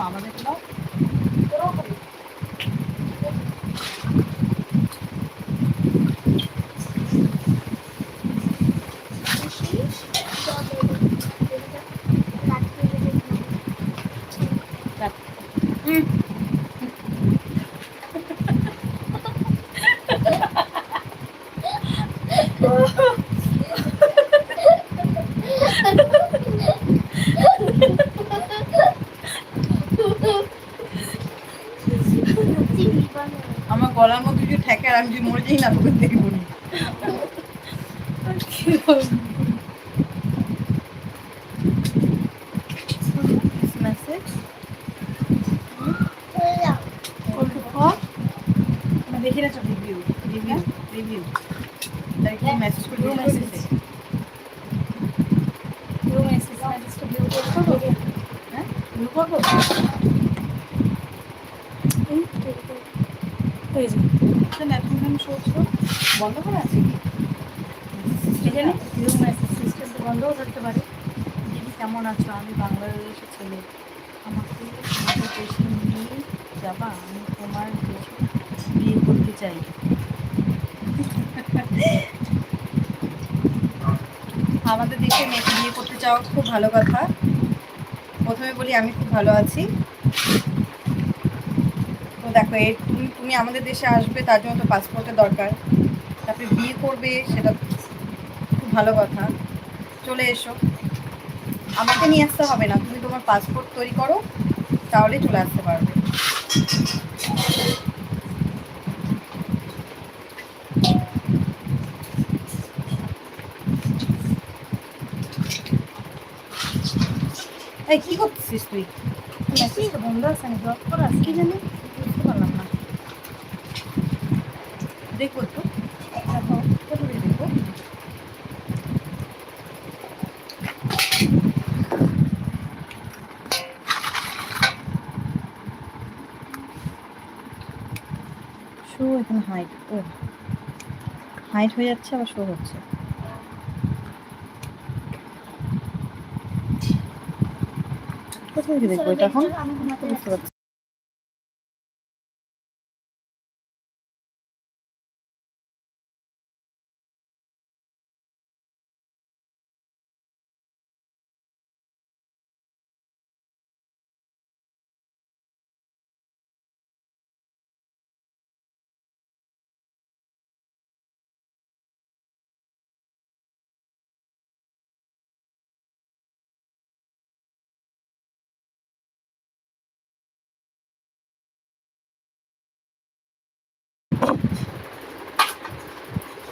আমাদের দাও আমার গলার মধ্যে যদি ঠেকে আর আমি যদি মরে যাই না তোকে দেখব নি দেখি না রিভিউ রিভিউ রিভিউ কি মেসেজ করে মেসেজ message. হ্যাঁ ব্লু করব আচ্ছা নেটফ্লিক্স শোচ্ছ বন্ধ করে আছে কি? বন্ধও করতে পারে। দিদি কেমন আছো? আমি বাংলাদেশের ছেলে। আমাকে আমাদের দেশে নিয়ে যাবা? আমি তোমার দেশে বিয়ে করতে চাই। আমাদের দেশে মেয়েকে বিয়ে করতে চাও খুব ভালো কথা। প্রথমে বলি আমি খুব ভালো আছি। তুমি তুমি আমাদের দেশে আসবে তার জন্য তো পাসপোর্টের দরকার। তারপরে বিয়ে করবে সেটা খুব ভালো কথা। চলে এসো। আমাকে নিয়ে আসতে হবে না। তুমি তোমার পাসপোর্ট তৈরি করো তাহলে চলে আসতে পারবে। এই কি করছিস তুই? মেসেজটা বন্ধ আছে না ব্লক করা আছে। কি জানি বুঝতে পারলাম না থেকে দেখো শো এখানে হাইট ও। হাইট হয়ে যাচ্ছে আবার শো হচ্ছে। কোথা থেকে দেখব এটা এখন? আমি বুঝতে পারছি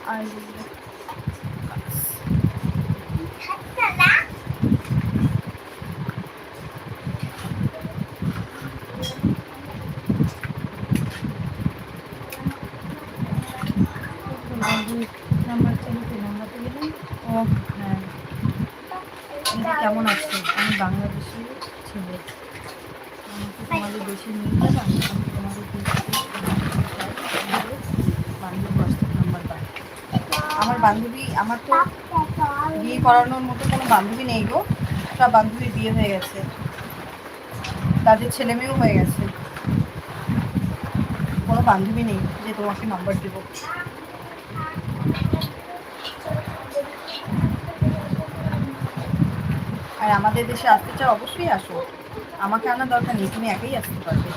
আর কেমন আছো আমি বাংলাদেশি ছেলে আমাকে তোমাদের দেশে নিয়ে যাবা আমি তোমাদের বান্ধবী হোয়াটসঅ্যাপ নাম্বার পাই আমার বান্ধবী, আমার তো বিয়ে করানোর মতো কোনো বান্ধবী নেই গো। সব বান্ধবীর বিয়ে হয়ে গেছে। তাদের ছেলে মেয়েও হয়ে গেছে। কোনো বান্ধবী নেই যে তোমাকে নাম্বার দেবো। আর আমাদের দেশে আসতে চাও, অবশ্যই আসো। আমাকে আনার দরকার নেই, তুমি একাই আসতে পারবে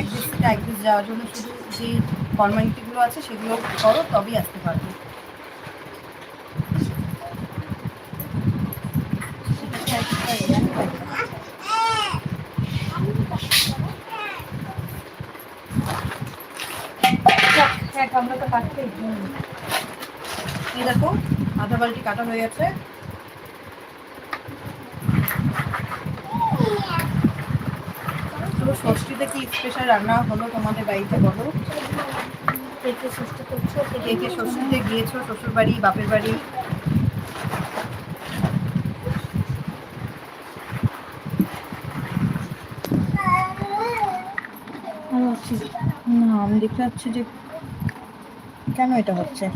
এক দেশ থেকে এক দেশ যাওয়ার জন্য শুধু যে ফর্মালিটিগুলো আছে সেগুলো করো, তবেই আসতে পারবে। হ্যাঁ আমরা তো কাটতেই দেখো, আধা বালতি কাটা হয়ে গেছে তো ষষ্ঠীতে কি স্পেশাল রান্না হলো তোমাদের বাড়িতে বলো? কে কে সুস্থ করছ? কে কে ষষ্ঠীতে গিয়েছো? শ্বশুর বাড়ি? বাপের বাড়ি না আমি দেখতে পাচ্ছি যে কেন এটা হচ্ছে?